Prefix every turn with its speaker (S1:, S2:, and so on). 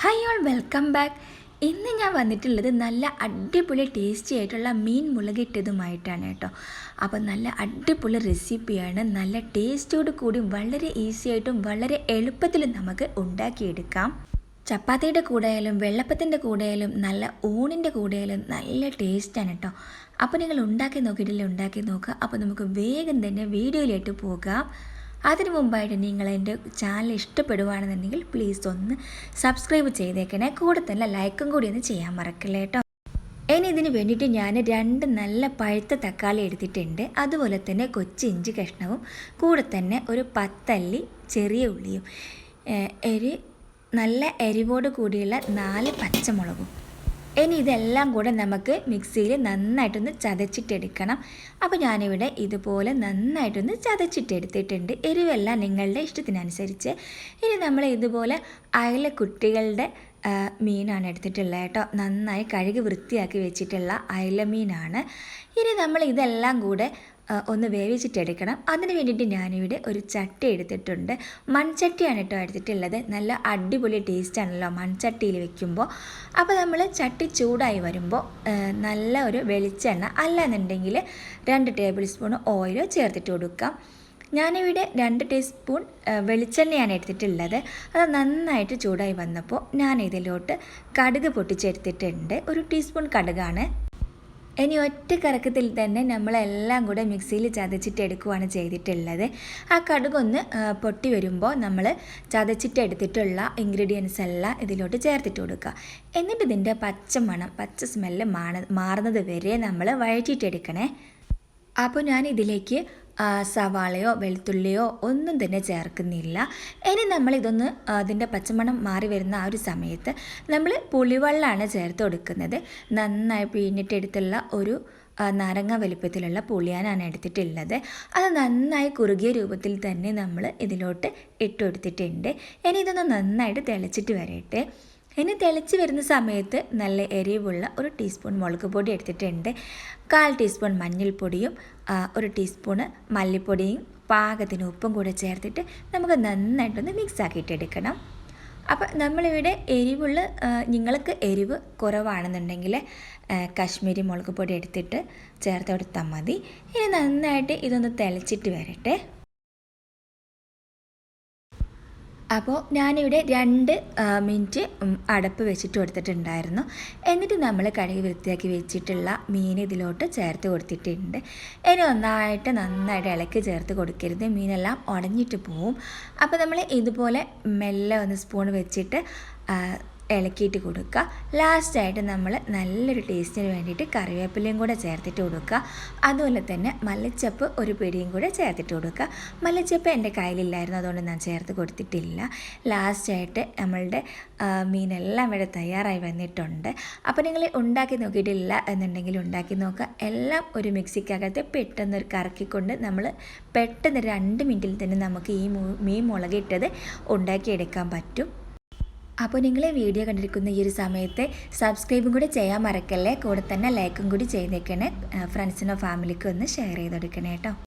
S1: Hi all welcome back ഇന്ന് ഞാൻ വന്നിട്ടുള്ളത് നല്ല അടിപൊളി ടേസ്റ്റി ആയിട്ടുള്ള മീൻ മുളകിട്ടതുമായിട്ടാണ് കേട്ടോ. അപ്പോൾ നല്ല അടിപൊളി റെസിപ്പിയാണ് നല്ല ടേസ്റ്റോട് കൂടി വളരെ ഈസി ആയിട്ടും വളരെ എളുപ്പത്തിൽ നമുക്ക് ഉണ്ടാക്കിയെടുക്കാം. ചപ്പാത്തിയുടെ കൂടെയായാലും വെള്ളപ്പത്തിന്റെ കൂടെയായാലും നല്ല ഊണിന്റെ കൂടെയായാലും നല്ല ടേസ്റ്റാണ് കേട്ടോ. അപ്പോൾ നിങ്ങൾ ഉണ്ടാക്കി നോക്കിയിട്ടില്ല ഉണ്ടാക്കി നോക്കുക. അപ്പോൾ നമുക്ക് വേഗം തന്നെ വീഡിയോയിലേക്ക് പോകാം. അതിനു മുമ്പായിട്ട് നിങ്ങൾ എന്റെ ചാനൽ ഇഷ്ടപ്പെടുവാണെന്നുണ്ടെങ്കിൽ പ്ലീസ് ഒന്ന് സബ്സ്ക്രൈബ് ചെയ്തേക്കണേ. കൂടെ തന്നെ ലൈക്കും കൂടി ഒന്ന് ചെയ്യാൻ മറക്കില്ല കേട്ടോ ഇനി ഇതിന് വേണ്ടിയിട്ട് ഞാൻ രണ്ട് നല്ല പഴുത്ത തക്കാളി എടുത്തിട്ടുണ്ട്. അതുപോലെ തന്നെ കൊച്ചി ഇഞ്ചി കഷ്ണവും കൂടെ തന്നെ ഒരു പത്തല്ലി ചെറിയ ഉള്ളിയും എരി നല്ല എരിവോട് കൂടിയുള്ള നാല് പച്ചമുളകും. ഇനി ഇതെല്ലാം കൂടെ നമുക്ക് മിക്സിയിൽ നന്നായിട്ടൊന്ന് ചതച്ചിട്ടെടുക്കണം. അപ്പോൾ ഞാനിവിടെ ഇതുപോലെ നന്നായിട്ടൊന്ന് ചതച്ചിട്ടെടുത്തിട്ടുണ്ട്. എരിവെല്ലാം നിങ്ങളുടെ ഇഷ്ടത്തിനനുസരിച്ച്. ഇനി നമ്മൾ ഇതുപോലെ അയല കുട്ടികളുടെ മീനാണ് എടുത്തിട്ടുള്ളത് കേട്ടോ. നന്നായി കഴുകി വൃത്തിയാക്കി വെച്ചിട്ടുള്ള അയല മീനാണ്. ഇനി നമ്മൾ ഇതെല്ലാം കൂടെ ഒന്ന് വേവിച്ചിട്ടെടുക്കണം. അതിന് വേണ്ടിയിട്ട് ഞാനിവിടെ ഒരു ചട്ടി എടുത്തിട്ടുണ്ട്. മൺചട്ടിയാണ് കേട്ടോ എടുത്തിട്ടുള്ളത്. നല്ല അടിപൊളി ടേസ്റ്റ് ആണല്ലോ മൺചട്ടിയിൽ വെക്കുമ്പോൾ. അപ്പോൾ നമ്മൾ ചട്ടി ചൂടായി വരുമ്പോൾ നല്ല ഒരു വെളിച്ചെണ്ണ അല്ലാന്നുണ്ടെങ്കിൽ രണ്ട് ടേബിൾ സ്പൂൺ ഓയിൽ ചേർത്തിട്ട് കൊടുക്കാം. ഞാനിവിടെ രണ്ട് ടീസ്പൂൺ വെളിച്ചെണ്ണയാണ് എടുത്തിട്ടുള്ളത്. അത് നന്നായിട്ട് ചൂടായി വന്നപ്പോൾ ഞാൻ ഇതിലോട്ട് കടുക് പൊട്ടിച്ചെടുത്തിട്ടുണ്ട്. ഒരു ടീസ്പൂൺ കടുകാണ്. ഇനി ഒറ്റ കറക്കത്തിൽ തന്നെ നമ്മളെല്ലാം കൂടെ മിക്സിയിൽ ചതച്ചിട്ട് എടുക്കുകയാണ് ചെയ്തിട്ടുള്ളത്. ആ കടുകൊന്ന് പൊട്ടി വരുമ്പോൾ നമ്മൾ ചതച്ചിട്ട് എടുത്തിട്ടുള്ള ഇൻഗ്രീഡിയൻസ് എല്ലാം ഇതിലോട്ട് ചേർത്തിട്ട് കൊടുക്കുക. എന്നിട്ട് ഇതിന്റെ പച്ച മണം പച്ച സ്മെല്ല് മാറുന്നത് വരെ നമ്മൾ വഴറ്റിയിട്ടെടുക്കണേ. അപ്പോൾ ഞാൻ ഇതിലേക്ക് സവാളയോ വെളുത്തുള്ളിയോ ഒന്നും തന്നെ ചേർക്കുന്നില്ല. ഇനി നമ്മൾ ഇതൊന്ന് അതിന്റെ പച്ചമണം മാറി വരുന്ന ആ ഒരു സമയത്ത് നമ്മൾ പുളിവെള്ളമാണ് ചേർത്ത് കൊടുക്കുന്നത്. നന്നായി പിഴിഞ്ഞിട്ടെടുത്തുള്ള ഒരു നാരങ്ങ വലിപ്പത്തിലുള്ള പുളിയാനാണ് എടുത്തിട്ടുള്ളത്. അത് നന്നായി കുറുകിയ രൂപത്തിൽ തന്നെ നമ്മൾ ഇതിലോട്ട് ഇട്ട് കൊടുത്തിട്ടുണ്ട്. ഇനി ഇതൊന്ന് നന്നായിട്ട് തിളച്ചിട്ട് വരട്ടെ. ഇനി തിളച്ച് വരുന്ന സമയത്ത് നല്ല എരിവുള്ള ഒരു ടീസ്പൂൺ മുളക് പൊടി എടുത്തിട്ടുണ്ട്. കാൽ ടീസ്പൂൺ മഞ്ഞൾപ്പൊടിയും ഒരു ടീസ്പൂണ് മല്ലിപ്പൊടിയും പാകത്തിന് ഉപ്പും കൂടെ ചേർത്തിട്ട് നമുക്ക് നന്നായിട്ടൊന്ന് മിക്സ് ആക്കിയിട്ടെടുക്കണം. അപ്പം നമ്മളിവിടെ എരിവുള്ള നിങ്ങൾക്ക് എരിവ് കുറവാണെന്നുണ്ടെങ്കിൽ കാശ്മീരി മുളക് പൊടി എടുത്തിട്ട് ചേർത്ത് കൊടുത്താൽ മതി. ഇനി നന്നായിട്ട് ഇതൊന്ന് തിളച്ചിട്ട് വരട്ടെ. അപ്പോൾ ഞാനിവിടെ രണ്ട് മിനിറ്റ് അടപ്പ് വെച്ചിട്ട് കൊടുത്തിട്ടുണ്ടായിരുന്നു. എന്നിട്ട് നമ്മൾ കഴുകി വൃത്തിയാക്കി വെച്ചിട്ടുള്ള മീൻ ഇതിലോട്ട് ചേർത്ത് കൊടുത്തിട്ടുണ്ട്. ഇനി ഒന്നായിട്ട് നന്നായിട്ട് ഇളക്കി ചേർത്ത് കൊടുക്കരുത്. മീനെല്ലാം ഉടഞ്ഞിട്ട് പോവും. അപ്പോൾ നമ്മൾ ഇതുപോലെ മെല്ലെ ഒന്ന് സ്പൂൺ വെച്ചിട്ട് ഇളക്കിയിട്ട് കൊടുക്കുക. ലാസ്റ്റായിട്ട് നമ്മൾ നല്ലൊരു ടേസ്റ്റിന് വേണ്ടിയിട്ട് കറിവേപ്പിലയും കൂടെ ചേർത്തിട്ട് കൊടുക്കുക. അതുപോലെ തന്നെ മല്ലിച്ചപ്പ് ഒരു പിടിയും കൂടെ ചേർത്തിട്ട് കൊടുക്കുക. മല്ലിച്ചപ്പ് എന്റെ കയ്യിലില്ലായിരുന്നു അതുകൊണ്ട് ഞാൻ ചേർത്ത് കൊടുത്തിട്ടില്ല. ലാസ്റ്റായിട്ട് നമ്മളുടെ മീനെല്ലാം ഇവിടെ തയ്യാറായി വന്നിട്ടുണ്ട്. അപ്പോൾ നിങ്ങൾ ഉണ്ടാക്കി നോക്കിയിട്ടില്ല എന്നുണ്ടെങ്കിൽ ഉണ്ടാക്കി നോക്കുക. എല്ലാം ഒരു മിക്സിക്കകത്ത് പെട്ടെന്ന് ഒരു കറക്കിക്കൊണ്ട് നമ്മൾ പെട്ടെന്ന് രണ്ട് മിനിറ്റിൽ തന്നെ നമുക്ക് ഈ മീൻ മുളകിട്ടത് ഉണ്ടാക്കിയെടുക്കാൻ പറ്റും. അപ്പോൾ നിങ്ങൾ ഈ വീഡിയോ കണ്ടിരിക്കുന്ന ഈ ഒരു സമയത്ത് സബ്സ്ക്രൈബും കൂടി ചെയ്യാൻ മറക്കല്ലേ? കൂടെ തന്നെ ലൈക്കും കൂടി ചെയ്തേക്കണേ. ഫ്രണ്ട്സിനോ ഫാമിലിക്കോ ഒന്ന് ഷെയർ ചെയ്ത് കൊടുക്കണേ കേട്ടോ.